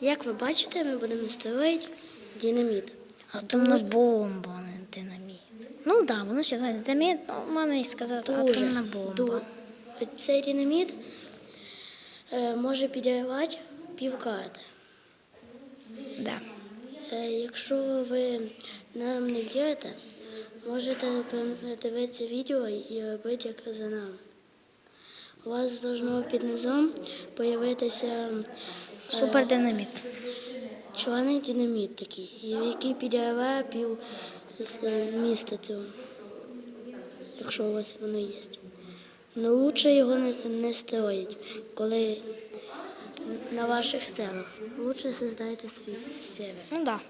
Як ви бачите, ми будемо строїти динаміт. Атомна бомба, а не динаміт. Ну так, да, воно ще динаміт, ну, можна і сказати атомна бомба. Ду- Цей динаміт е, може підірвати півкарти. Да. Е, Якщо ви нам не вірите, можете дивитися відео і робити як за нами. У вас должно під низом появитися е, Супердинаміт. чорний динаміт такий, який підірває пів з міста цього, якщо у вас воно є. Ну лучше його не, строїть, коли на ваших селах. Лучше создайте свій север. Ну так. Да.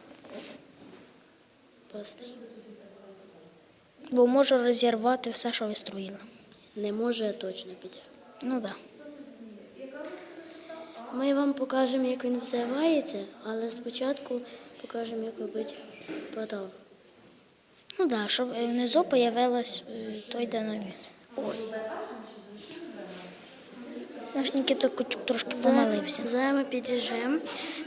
Простий. Бо може розірвати все, що ви строїли. Не може а точно піде. Ну так. Да. Ми вам покажемо, як він взривається, але спочатку покажемо, як робити портал. Ну так, да, щоб е, внизу появилась е, той динаміт. Ой. Наш Нікіта Котюк трошки помилився. Зараз ми підіжджемо,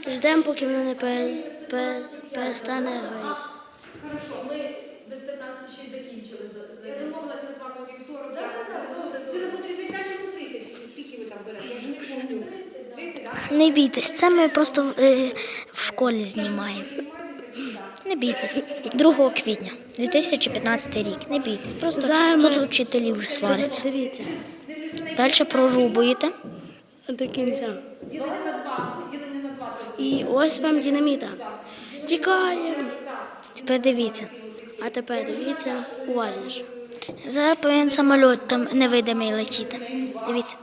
ждемо, поки воно не пере, пере- перестане горіти. Хорошо, ми без 15 Не бійтесь, це ми просто е, в школі знімаємо. Не бійтесь. 2 квітня 2015 рік. Не бійтесь. Просто Зараз ми- тут вчителі вже сваряться. Дивіться, Далі прорубуєте. до кінця. Ділення на 2. Ділення на 2. І ось вам динаміта. Тікаємо. Тепер дивіться. А тепер дивіться уважніше. Зараз повинен самоліт там невидимий летіти. Дивіться.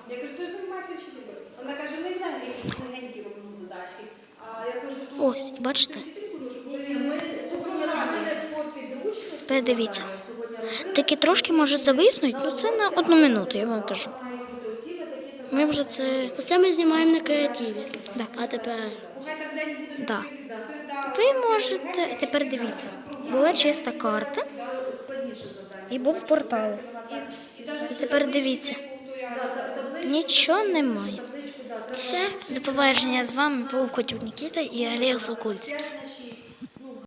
Ось, бачите? ми супрограмили по підручнику. Тепер дивіться. Такі трошки може зависнуть, ну це на одну минуту, я вам кажу. Ми вже це. Оце ми знімаємо на креативі. А тепер Да. Ви можете тепер дивіться. Була чиста карта і був портал. І тепер дивіться. Нічого немає. Все. До побачення з вами був Котюк Нікіта і Олег Сокольський.